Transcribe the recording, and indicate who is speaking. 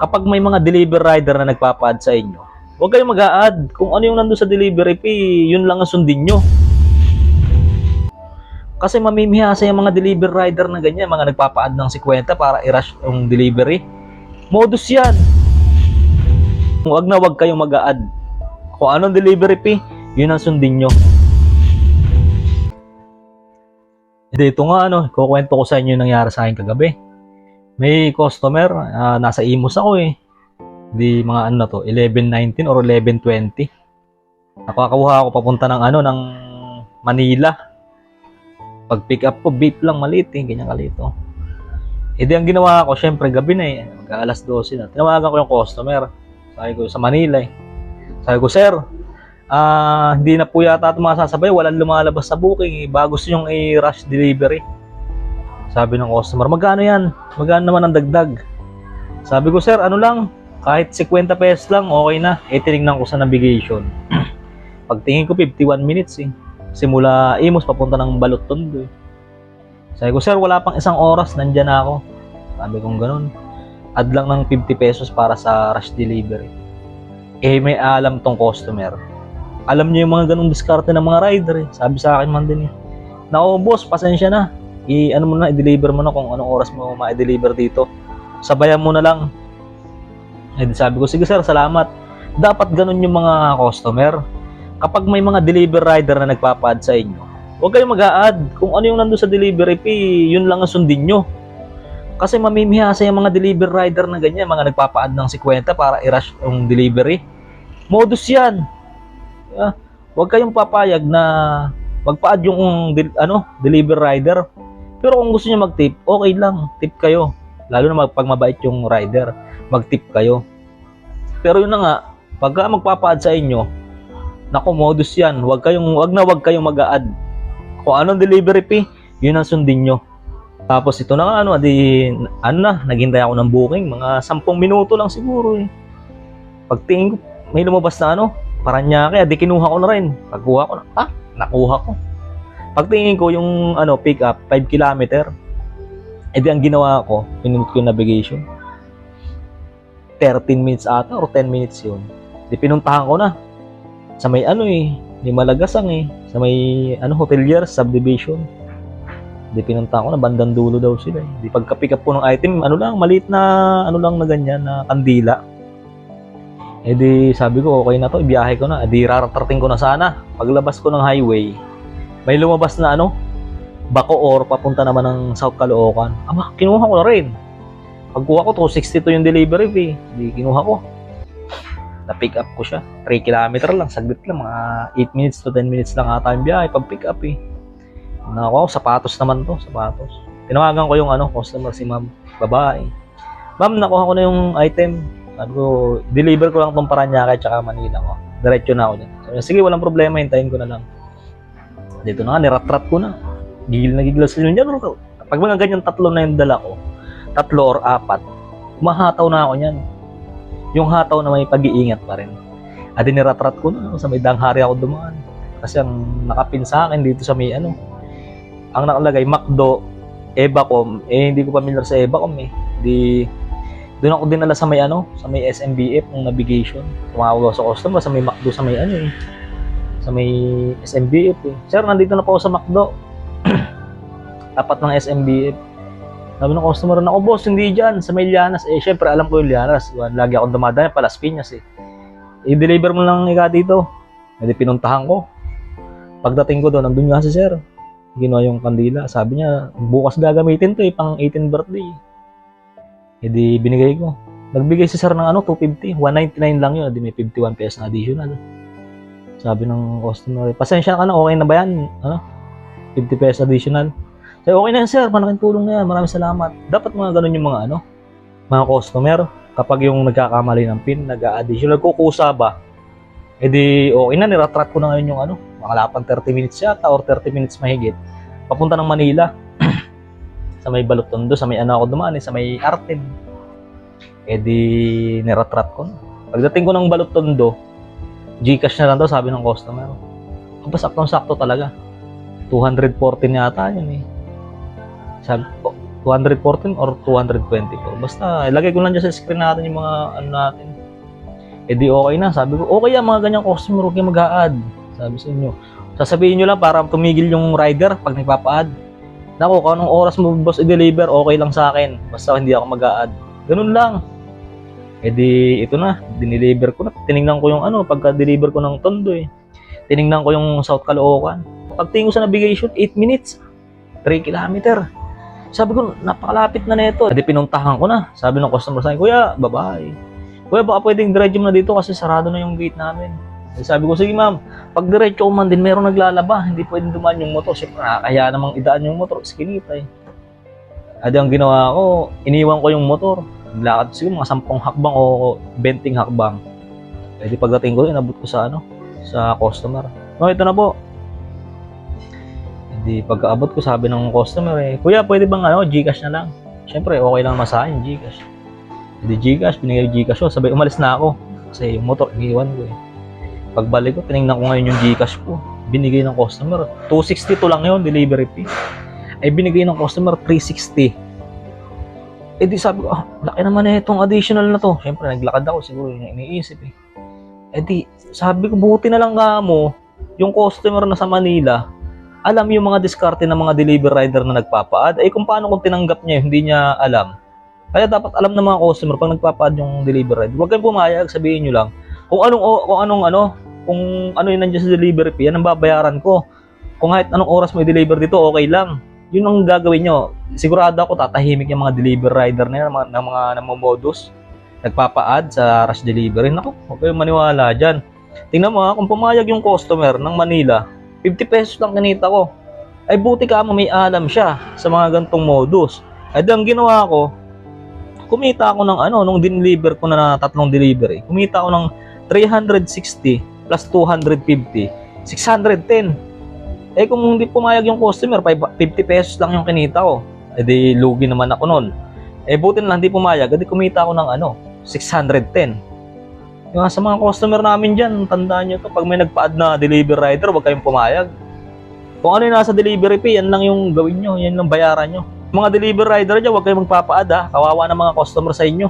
Speaker 1: kapag may mga delivery rider na nagpapa-add sa inyo, huwag kayong mag-a-add. Kung ano yung nandun sa delivery fee, yun lang ang sundin nyo. Kasi mamimihasa yung mga delivery rider na ganyan, mga nagpapa-add ng 50 para i-rush yung delivery. Modus yan. Huwag na huwag kayong mag-a-add. Kung anong delivery fee, yun ang sundin nyo. Dito nga, ano, kukwento ko sa inyo yung nangyari sa akin kagabi. May customer, ah, nasa Imus ako eh. Di mga ano to, 11.19 or 11.20. Nakakakuha ako papunta ng ano, ng Manila. Pag pick up ko, beep lang maliit eh, ganyan kalito. E di ang ginawa ko, syempre gabi na eh, mag alas 12 na. Tinawagan ko yung customer. Sabi ko sa Manila eh. Sabi ko, sir, ah hindi na po yata ito masasabay, walang lumalabas sa booking eh. Bago gusto yung i-rush delivery. Sabi ng customer, magkano yan? Magkano naman ang dagdag? Sabi ko, sir, ano lang, kahit 50 pesos lang, okay na. E tinignan ko sa navigation. Pagtingin ko, 51 minutes eh. Simula Imus, papunta ng Balot Tondo eh. Sabi ko, sir, wala pang isang oras, nandyan na ako. Sabi kong ganun. Add lang ng 50 pesos para sa rush delivery. Eh, may alam tong customer. Alam niyo yung mga ganung diskarte ng mga rider eh. Sabi sa akin man din eh. Nako, boss, pasensya na. I, ano mo na, i-deliver mo na kung anong oras mo ma-deliver dito. Sabayan mo na lang. Eh, sabi ko, sige sir, salamat. Dapat ganun yung mga customer. Kapag may mga delivery rider na nagpapa-add sa inyo, huwag kayong mag-a-add. Kung ano yung nandun sa delivery fee, yun lang ang sundin nyo. Kasi mamimihasa yung mga delivery rider na ganyan, mga nagpapa-add ng 50 para i-rush yung delivery. Modus yan. Ah, huwag kayong papayag na magpa-add yung del- ano, delivery rider. Pero kung gusto niyo mag-tip, okay lang, tip kayo. Lalo na pag mabait yung rider, mag-tip kayo. Pero yun na nga, pagka magpapa-add sa inyo, nako modus yan. Huwag kayong wag na wag kayong mag-a-add. Kung anong delivery fee, yun ang sundin nyo. Tapos ito na nga, ano, di, ano na, naghintay ako ng booking, mga 10 minuto lang siguro eh. Pagtingin ko, may lumabas na ano, Paranaque, di kinuha ko na rin. Pagkuha ko na, ah, nakuha ko. Pagtingin ko yung ano, pick up, 5 kilometer, edi ang ginawa ko, pinunod ko yung navigation. 13 minutes ata or 10 minutes yun. Di pinuntahan ko na. Sa may ano eh, may Malagasang eh. Sa may ano, hoteliers, subdivision. Di pinuntahan ko na, bandang dulo daw sila eh. Di pagka-pick up ko ng item, ano lang, maliit na, ano lang na ganyan, na kandila. Eh di sabi ko, okay na to, ibiyahe ko na. Di rarating ko na sana. Paglabas ko ng highway, may lumabas na ano, Bacoor, papunta naman ng South Caloocan. Aba, kinuha ko na rin. Pagkuha ko, 262 yung delivery fee. Di kinuha ko. Na-pick up ko siya. 3 kilometer lang, saglit lang. Mga 8 minutes to 10 minutes lang ata yung biyahe pag pick up eh. Nako, sapatos naman to, sapatos. Tinawagan ko yung ano, customer si ma'am, babae. Ma'am, nakuha ko na yung item. Sabi ko, deliver ko lang tong Paranaque at saka Manila ko. Diretso na ako dyan. Sabi sige, walang problema, hintayin ko na lang. Dito na nga, niratrat ko na. Gigil na gigil sa inyo dyan. Pag mga ganyan tatlo na yung dala ko, tatlo or apat, mahataw na ako niyan. Yung hataw na may pag-iingat pa rin. Adi niratrat ko na, sa may danghari ako dumaan. Kasi ang nakapin sa akin dito sa may ano, ang nakalagay, McDo, Evacom, eh hindi ko familiar sa Evacom eh. Di, doon ako dinala sa may ano, sa may SMBF ng navigation. Tumawag ako sa customer sa may McDo sa may ano eh. Sa may SMBF eh. Sir, nandito na po ako sa McDo. Tapat ng SMBF. Sabi ng customer na, oh boss, hindi dyan, sa may Lianas. Eh, syempre, alam ko yung Lianas. Lagi akong dumadaan, Palas Piñas eh. I-deliver mo lang ika dito. Hindi pinuntahan ko. Pagdating ko doon, nandun nga si sir. Ginawa yung kandila. Sabi niya, bukas gagamitin to eh, pang 18 birthday. E di binigay ko. Nagbigay si sir ng ano, 250. 199 lang yun. Di may 51 pesos na additional. Sabi ng customer, pasensya ka na, okay na ba yan? Ano? 50 pesos additional. Sabi, okay na yan sir, malaking tulong na yan, maraming salamat. Dapat mga ganun yung mga ano, mga customer, kapag yung nagkakamali ng pin, nag-additional, nagkukusa ba, edi okay na, niratrat ko na ngayon yung ano, mga lapang 30 minutes yata or 30 minutes mahigit. Papunta ng Manila, sa may Balotondo, sa may ano ako dumaan, eh, sa may Arten. Edi niratrat ko na. Pagdating ko ng Balotondo, Gcash na lang daw, sabi ng customer. Aba, saktong-sakto talaga. 214 yata yun eh. Sabi ko, 214 or 224. Basta, ilagay ko lang dyan sa screen natin yung mga ano natin. Eh di okay na. Sabi ko, okay yan mga ganyang customer, huwag kayong mag-a-add. Sabi sa inyo. Sasabihin nyo lang para tumigil yung rider pag nagpapa-add. Naku, kung anong oras mo boss i-deliver, okay lang sa akin. Basta hindi ako mag-a-add. Ganun lang. Eh di, ito na. Diniliver ko na. Tinignan ko yung ano, pagka-deliver ko ng Tondo eh. Tinignan ko yung South Caloocan. Pagtingin ko sa navigation, 8 minutes. 3 kilometer. Sabi ko, napakalapit na nito. Di pinuntahan ko na. Sabi ng customer sa akin, Kuya, bye-bye. Kuya, baka pwedeng diretso na dito kasi sarado na yung gate namin. Eh, Sabi ko, sige ma'am, pag diretso ko man din, meron naglalaba. Hindi pwedeng dumaan yung motor. Siyempre, nakakaya namang idaan yung motor. Skinita eh. Adi ang ginawa ko, iniwan ko yung motor. Naglakad siguro mga sampung hakbang o 20 hakbang. Eh di pagdating ko, inabot ko sa ano, sa customer. No, ito na po. Hindi pagkaabot ko sabi ng customer eh, Kuya, pwede bang ano, Gcash na lang? Siyempre, okay lang mas sa akin, Gcash. Hindi Gcash, binigay Gcash ko. Sabay, umalis na ako. Kasi yung motor, iniwan ko eh. Pagbalik ko, tinignan ko ngayon yung Gcash ko. Binigay ng customer. 262 lang yun, delivery fee. Ay binigay ng customer 360. Eh di sabi ko, ah, laki naman na itong additional na to. Siyempre, naglakad ako siguro yung iniisip eh. Eh di, sabi ko, buti na lang nga mo, yung customer na sa Manila, alam yung mga diskarte ng mga delivery rider na nagpapaad. Eh kung paano kung tinanggap niya, hindi niya alam. Kaya dapat alam ng mga customer pag nagpapaad yung delivery rider. Huwag kayong pumayag, sabihin nyo lang. Kung anong, kung anong ano, kung ano yung nandiyan sa delivery fee, yan ang babayaran ko. Kung kahit anong oras mo i-deliver dito, okay lang. Yun ang gagawin nyo. Sigurado ako tatahimik yung mga delivery rider na yan, ng mga, namomodus. Nagpapa-add sa rush delivery. Naku, huwag kayong maniwala dyan. Tingnan mo ha, kung pumayag yung customer ng Manila, 50 pesos lang kinita ko. Ay buti ka mo may alam siya sa mga gantong modus. Ay ang ginawa ko, kumita ako ng ano, nung deliver ko na, na tatlong delivery, kumita ako ng 360 plus 250, 610. Eh kung hindi pumayag yung customer, 5 50 pesos lang yung kinita ko. Eh di lugi naman ako nun. Eh buti na lang di pumayag, edi kumita ako ng ano, 610. Yung sa mga customer namin dyan, tandaan nyo to, pag may nagpa-add na delivery rider, huwag kayong pumayag. Kung ano yung nasa delivery fee, yan lang yung gawin nyo, yan lang bayaran nyo. Mga delivery rider dyan, huwag kayong magpapa-add ha, kawawa ng mga customer sa inyo.